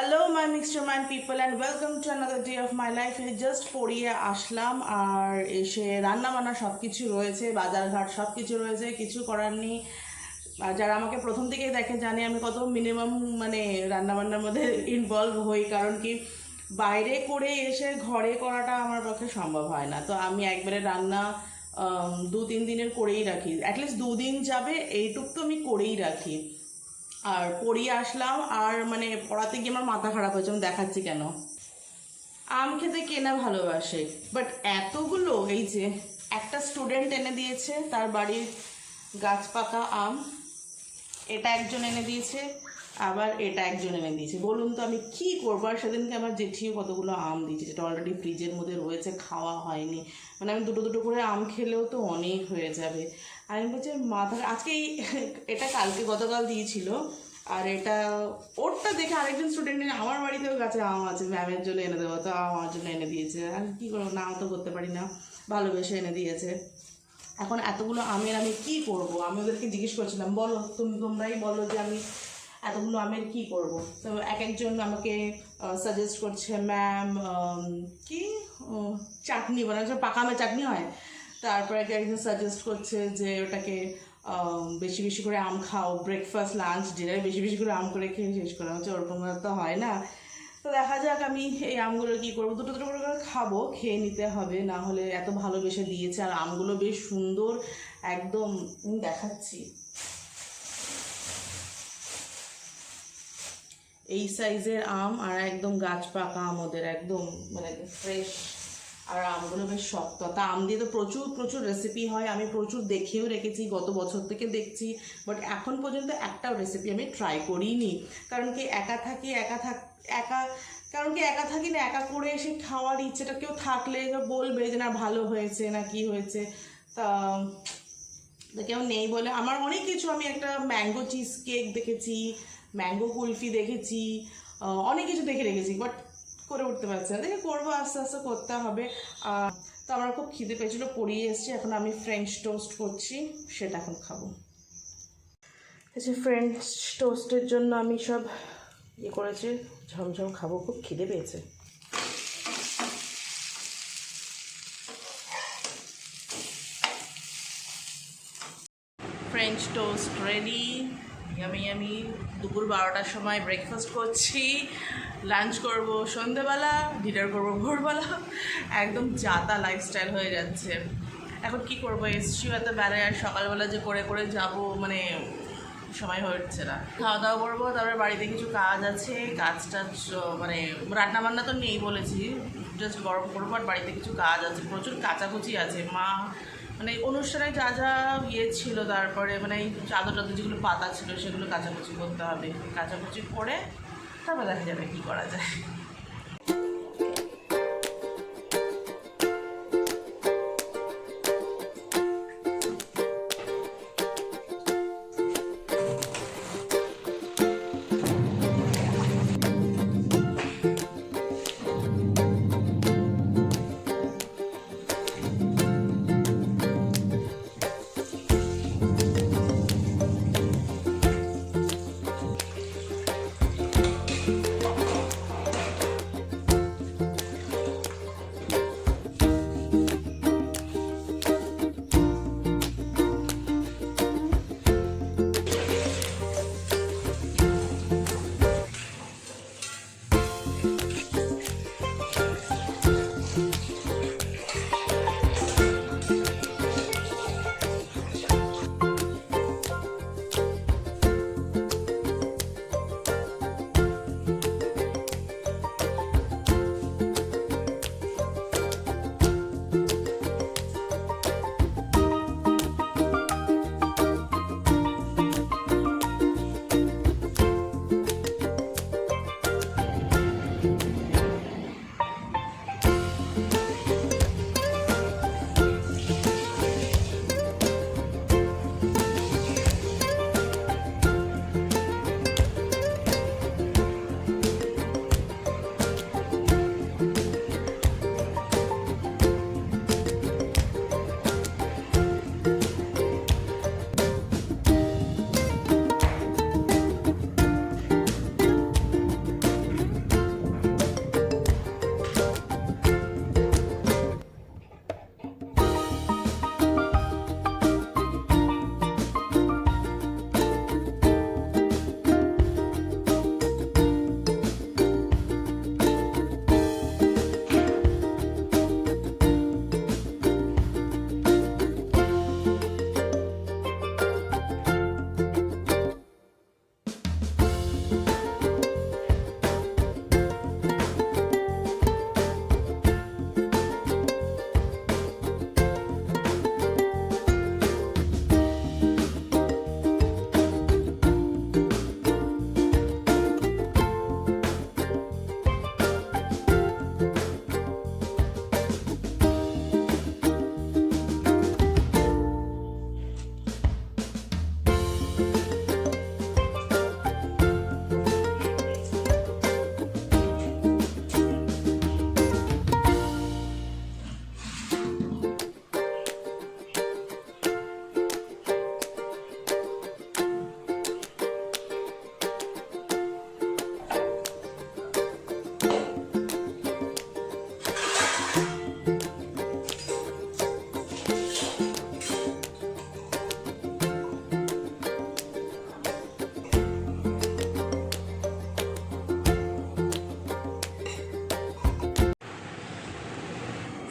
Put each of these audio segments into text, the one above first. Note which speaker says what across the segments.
Speaker 1: Hello my mixture mind people and welcome to another day of my life just পড়িয়ে আসলাম, আর এসে রান্না বান্না সব কিছু রয়েছে, বাজারঘাট সব কিছু রয়েছে, কিছু করার নেই। যারা আমাকে প্রথম থেকেই দেখে জানে আমি কত মিনিমাম মানে রান্নাবান্নার মধ্যে ইনভলভ হই, কারণ কি বাইরে করে এসে ঘরে করাটা আমার পক্ষে সম্ভব হয় না। তো আমি একবারে রান্না দু তিন দিনের করেই রাখি। অ্যাটলিস্ট দুদিন যাবে, এইটুক তো আমি করেই রাখি। আর পড়িয়ে আসলাম, আর মানে পড়াতে গিয়ে আমার মাথা খারাপ হয়েছে, আমি দেখাচ্ছি কেন? আম খেতে কেনা ভালোবাসে? বাট এতগুলো, এই যে একটা স্টুডেন্ট এনে দিয়েছে, তার বাড়ির গাছ পাকা আম, এটা একজন এনে দিয়েছে। আবার এটা একজন এনে দিয়েছে। বলুন তো আমি কি করব? আর সেদিনকে আমার জেঠিও কতগুলো আম দিয়েছে, যেটা অলরেডি ফ্রিজের মধ্যে রয়েছে, খাওয়া হয়নি। মানে আমি দুটো দুটো করে আম খেলেও তো অনেক হয়ে যাবে। আমি বলছি, মাথা আজকে এটা কালকে গতকাল দিয়েছিল, আর এটা ওরটা দেখে আরেকজন স্টুডেন্ট আমার বাড়িতেও গাছে আম আছে ম্যামের জন্য এনে দেবো, তো আমার জন্য এনে দিয়েছে। আর কী করব? নাও তো করতে পারি না, ভালোবেসে এনে দিয়েছে। এখন এতগুলো আমের আমি কি করব? আমি ওদেরকে জিজ্ঞেস করছিলাম, বলো, তুমি তোমরাই বলো যে আমি এতগুলো আমের কি করব? তো এক একজন আমাকে সাজেস্ট করছে ম্যাম কি? চাটনি বানাচ্ছে পাকা আমের চাটনি হয়। তারপরে এক একজন সাজেস্ট করছে যে ওটাকে বেশি বেশি করে আম খাও ব্রেকফাস্ট লাঞ্চ ডিনারে বেশি বেশি করে আম করে খেয়ে শেষ করা হচ্ছে। ওরকম তো হয় না। তো দেখা যাক আমি এই আমগুলো কি করব? দুটো দুটো করে খাব, খেয়ে নিতে হবে। না হলে এত ভালোবেসে দিয়েছে, আর আমগুলো বেশ সুন্দর, একদম, দেখাচ্ছি। এই সাইজের আম আর একদম গাছ পাকা আম ওদের, একদম মানে ফ্রেশ আর আমগুলো বেশ শক্ত। তা আম দিয়ে তো প্রচুর প্রচুর রেসিপি হয়। আমি প্রচুর দেখেও রেখেছি, গত বছর থেকে দেখছি। বাট এখন পর্যন্ত একটাও রেসিপি আমি ট্রাই করিনি। কারণ কি একা থাকি, একা থাক, একা, কারণ কি একা থাকি না, একা করে এসে খাওয়ার ইচ্ছেটা কেউ থাকলে বলবে যে, না, ভালো হয়েছে, না কি হয়েছে? তা কেউ নেই বলে। আমার অনেক কিছু আমি একটা ম্যাঙ্গো চিজ কেক দেখেছি ম্যাঙ্গো কুলফি দেখেছি অনেক কিছু দেখে রেখেছি বাট করে উঠতে পারছি না। দেখে করব, আস্তে আস্তে করতে হবে। তো আমার খুব খিদে পেয়েছিলো, পড়িয়ে এসেছি, এখন আমি ফ্রেঞ্চ টোস্ট করছি, সেটা এখন খাব। আচ্ছা ফ্রেঞ্চ টোস্টের জন্য আমি সব ইয়ে করেছি, ঝমঝম খাব, খুব খিদে পেয়েছে। ফ্রেঞ্চ টোস্ট রেডি আমি আমি দুপুর বারোটার সময় ব্রেকফাস্ট করছি লাঞ্চ করব সন্ধেবেলা ডিনার করব ভোরবেলা। একদম জাতা লাইফস্টাইল হয়ে যাচ্ছে। এখন কি করব? এসছিও এত বেলায় আর সকালবেলা যে করে করে যাব মানে সময় হয়ে উঠছে না। খাওয়া দাওয়া করব, তারপরে বাড়িতে কিছু কাজ আছে কাজ টাজ মানে রান্না বান্না তো নেই বলেছি জাস্ট গরম করব আর বাড়িতে কিছু কাজ আছে, প্রচুর কাচাকুচি আছে। মা মানে অনুষ্ঠানে যা যা ইয়ে ছিল তারপরে মানে এই চাদর টাদর যেগুলো পাতা ছিল সেগুলো কাচাকুচি করতে হবে। কাচাকুচি করে তারপর দেখা যাবে কী করা যায়।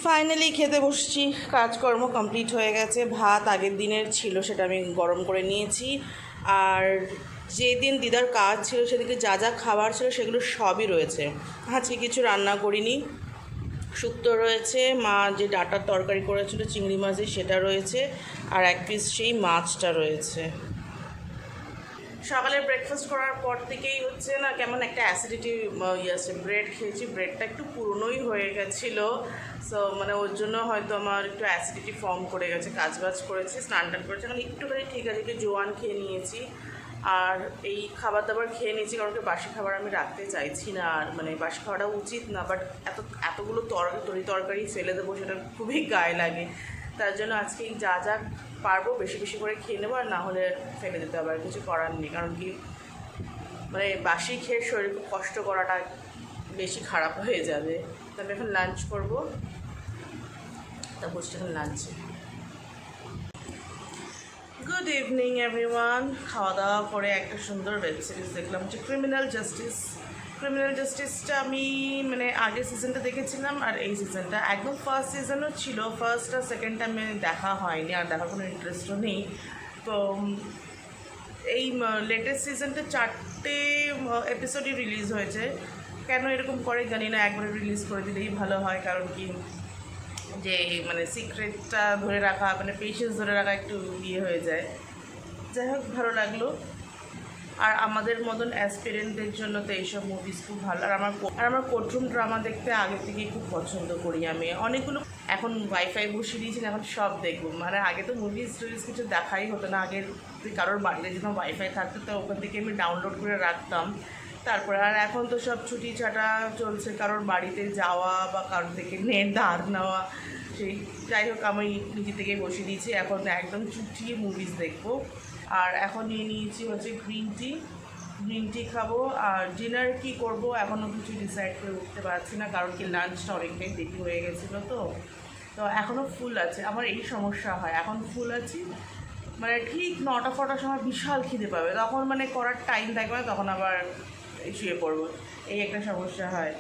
Speaker 1: ফাইনালি খেতে বসছি। কাজকর্ম কমপ্লিট হয়ে গেছে। ভাত আগের দিনের ছিল, সেটা আমি গরম করে নিয়েছি। আর যেদিন দিদার কাজ ছিল সেদিকে যা যা খাবার ছিল, সেগুলো সবই রয়েছে। আজকে কিছু রান্না করিনি। শুক্তো রয়েছে, মা যে ডাটার তরকারি করেছিল, চিংড়ি মাছের সেটা রয়েছে। আর এক পিস সেই মাছটা রয়েছে। সকালে ব্রেকফাস্ট করার পর থেকেই হচ্ছে না কেমন একটা অ্যাসিডিটি ইয়ে আছে। ব্রেড খেয়েছি ব্রেডটা একটু পুরনোই হয়ে গেছিল। সো মানে ওর জন্য হয়তো আমার একটু অ্যাসিডিটি ফর্ম করে গেছে কাজ বাজ করেছি, স্নান টান করেছি। এখন একটুখানি ঠিক আছে, একটু জোয়ান খেয়ে নিয়েছি। আর এই খাবার দাবার খেয়ে নিয়েছি, কারণ কি বাসি খাবার আমি রাখতে চাইছি না। আর মানে বাসি খাওয়াটা উচিত না বাট এত, এতগুলো তর, তরি, তরকারি ফেলে দেবো, সেটা খুবই গায়ে লাগে। তার জন্য আজকে যা যা পারব বেশি বেশি করে খেয়ে নেব, আর না হলে ফেলে দিতে হবে, আর কিছু করার নেই। কারণ কি মানে বাসি খেয়ে শরীর খুব কষ্ট করাটা বেশি খারাপ হয়ে যাবে। তো আমি এখন লাঞ্চ করব। তা বসছি এখন লাঞ্চে গুড ইভিনিং এভরিওয়ান খাওয়া দাওয়া করে একটা সুন্দর ওয়েব সিরিজ দেখলাম হচ্ছে ক্রিমিনাল জাস্টিস ক্রিমিনাল জাস্টিসটা আমি মানে আগের সিজনটা দেখেছিলাম, আর এই সিজনটা একদম ফার্স্ট সিজনও ছিল। ফার্স্ট আর সেকেন্ডটা আমি দেখা হয়নি, আর দেখার কোনো ইন্টারেস্টও নেই। তো এই লেটেস্ট সিজনটা চারটে এপিসোডই রিলিজ হয়েছে। কেন এরকম করে জানি না, একবারে রিলিজ করে দিলেই ভালো হয়। কারণ কি, যে মানে সিক্রেটটা ধরে রাখা মানে পেশেন্স ধরে রাখা একটু ইয়ে হয়ে যায়। যাই হোক, ভালো লাগল। আর আমাদের মতন অ্যাসপিরেন্টদের জন্য তো এইসব মুভিস খুব ভালো। আর আমার আর আমার কোর্টরুম ড্রামা দেখতে আগে থেকেই খুব পছন্দ করি আমি। অনেকগুলো এখন ওয়াইফাই বসিয়ে দিয়েছি, এখন সব দেখব। মানে আগে তো মুভিজ টুভিজ কিছু দেখাই হতো না। তুই কারোর বাড়িতে যখন ওয়াইফাই থাকতো তো ওখান থেকে আমি ডাউনলোড করে রাখতাম। তারপরে আর এখন তো সব ছুটি ছাটা চলছে। কারোর বাড়িতে যাওয়া বা কারোর থেকে নেট ধার নেওয়া। সেই যাই হোক, আমি নিজে থেকে বসিয়ে দিয়েছি। এখন একদম চুটিয়ে মুভিজ দেখব। আর এখন নিয়ে নিয়েছি হচ্ছে গ্রিন টি গ্রিন টি খাব। আর ডিনার কি করব এখনও কিছু ডিসাইড করে উঠতে পারছি না, কারণ কি লাঞ্চটা অনেকটাই দেরি হয়ে গেছিল তো। তো এখনও ফুল আছে। আমার এই সমস্যা হয়। এখন ফুল আছি। মানে ঠিক নটা ফটার সময় বিশাল খিদে পাবে। তখন মানে করার টাইম থাকবে তখন আবার শুয়ে পড়ব। এই একটা সমস্যা হয়।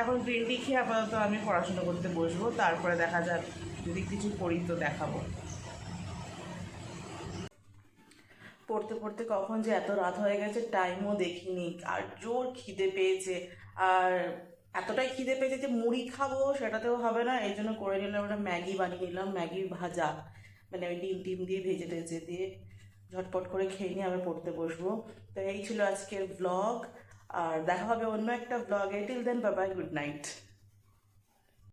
Speaker 1: এখন গ্রিন খেয়ে আপাতত আমি পড়াশোনা করতে বসবো, তারপরে দেখা যাক, যদি কিছু করি তো দেখাবো। পড়তে পড়তে কখন যে এত রাত হয়ে গেছে টাইমও দেখিনি। আর জোর খিদে পেয়েছে। আর এতটাই খিদে পেয়েছে যে মুড়ি খাব, সেটাতেও হবে না। এই জন্য করে নিলাম ওটা ম্যাগি বানিয়ে নিলাম, ম্যাগি ভাজা। মানে ওই ডিম টিম দিয়ে ভেজে টেজে দিয়ে ঝটপট করে খেয়ে নিয়ে আবার পড়তে বসবো। তো এই ছিল আজকের ব্লগ আর দেখা হবে অন্য একটা ব্লগে টিল দেন বাবাই গুড নাইট